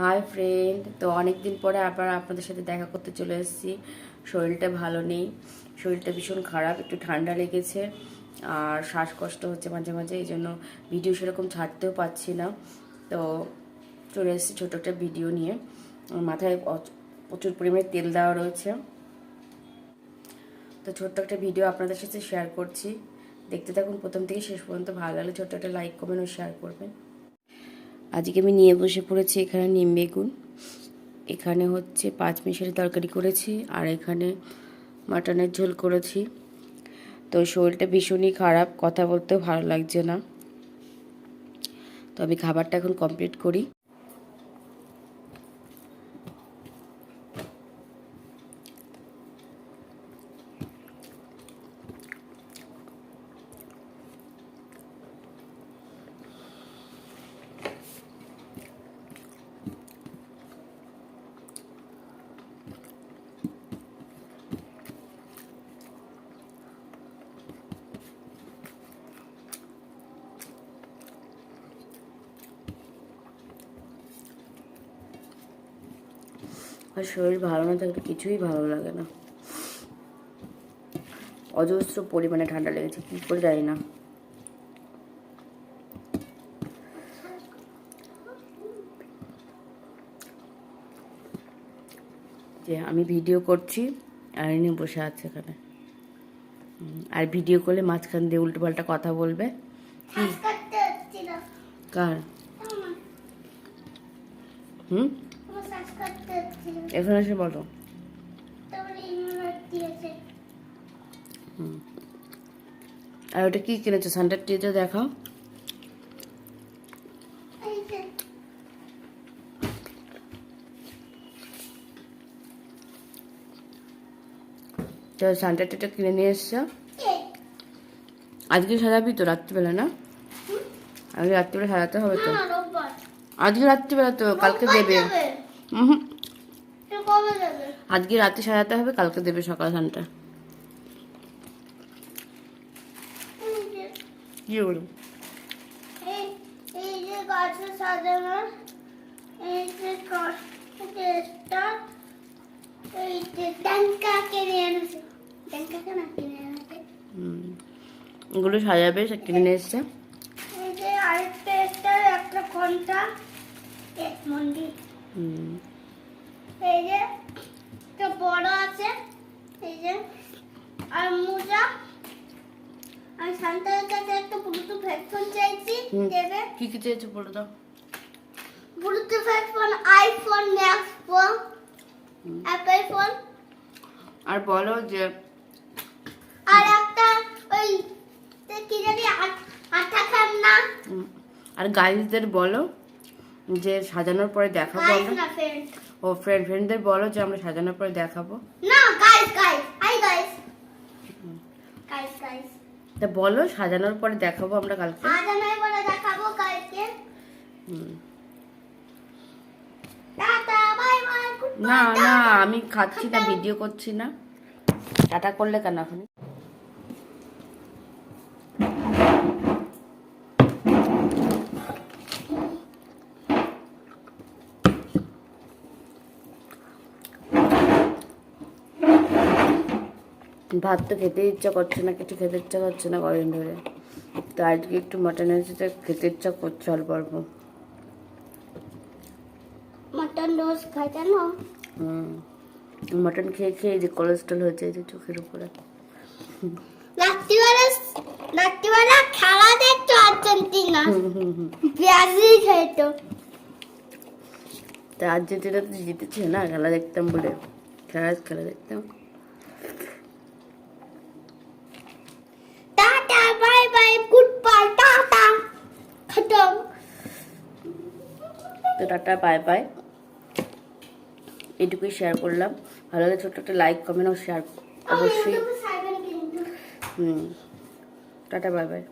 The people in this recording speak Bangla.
হাই ফ্রেন্ড তো অনেক দিন পরে আবার আপনাদের সাথে দেখা করতে চলে এসেছি। শরীরটা ভালো নেই। শরীরটা ভীষণ খারাপ, একটু ঠান্ডা লেগেছে। আর শ্বাসকষ্ট হচ্ছে মাঝে মাঝে, এই জন্য ভিডিও সেরকম ছাড়তেও পাচ্ছি না। তো চলে এসেছি ছোটো একটা ভিডিও নিয়ে। মাথায় প্রচুর পরিমাণে তেল দেওয়া রয়েছে। তো ছোট্ট একটা ভিডিও আপনাদের সাথে শেয়ার করছি। দেখতে থাকুন প্রথম থেকে শেষ পর্যন্ত। ভালো লাগলে ছোট্ট একটা লাইক করবেন ও শেয়ার করবেন। আজকে আমি নিয়ে বসে পড়েছি এখানে নিম বেগুন। এখানে হচ্ছে পাঁচ মিশালি তরকারি করেছি আর এখানে মাটনের ঝোল করেছি। তো শরীরটা ভীষণই খারাপ, কথা বলতেও ভালো লাগছে না। তো আমি খাবারটা এখন কমপ্লিট করি। আর শরীর ভালো না থাকলে কিছুই ভালো লাগে না। অজস্র পরিমাণে ঠান্ডা লেগেছে কী করে জানি না। যে আমি ভিডিও করছি আর ইনি বসে আছে এখানে। আর ভিডিও করলে মাঝখান দিয়ে উল্টো পাল্টা কথা বলবে। কার? হুম? এখানে এসে বলো। আর ওটা কি কিনেছো? সানডার টিতে দেখাও। তো সানডার টিটা কিনে নিয়ে এসছো? আজকে সাজাবি তো রাত্রিবেলা না? আজকে রাত্রিবেলা সাজাতে হবে তো। আজকে রাত্রিবেলা তো কালকে দেবে। আজকে রাতে সাজাতে হবে কালকে দেবে সকাল এই কি। এগুলো সাজাবে সে কিনে এসছে। আরেকটা একটা একটা ঘণ্টা মন্দির। হুম। এই যে একটা বড় আছে এই যে আর মোজা আমি শান্তার কাছে একটা ব্লুটুথ হেডফোন চাইছি। দেবে? কি কি বলে দাও। Bluetooth headphone iPhone max pro Apple phone আর বলো যে আর একটা ওই কি জানি আট- খান না? আর গাইজদের বলো যে সাজানোর পরে দেখাবো আমরা। ও ফ্রেন্ড ফ্রেন্ডদের বলো যে আমরা সাজানোর পরে দেখাবো। না গাইস গাইস গাইস গাইস তা বলো সাজানোর পরে দেখাবো আমরা কালকে। দেখাবো গুড না না আমি খাচ্ছি না ভিডিও করছি না। টাটা করলে কেন এখন? ভাত তো খেতে ইচ্ছা করছে না কিছু খেতে ইচ্ছা করছে না কদিন ধরে। তো আজকে একটু মাটন এসেছে খেতে ইচ্ছা করছে অল্প অল্প। মটন রোজ খাই জানো? হুম মাটন খেয়ে খেয়ে যে কোলেস্ট্রল হয়েছে এই যে চোখের উপরে। রাত্রিবেলা রাত্রিবেলা খেলা দেখতো আর্জেন্টিনা। ব্রাজিল খেলতো তা আর্জেন্টিনা তো জিতেছে না খেলা দেখতাম বলে। খেলা খেলা দেখতাম tata bye bye good bye tata খতম তো টাটা বাই বাই এটুকুই শেয়ার করলাম। ভালো লাগে ছোট্ট একটা লাইক কমেন্ট ও শেয়ার অবশ্যই। হুম। Tata bye by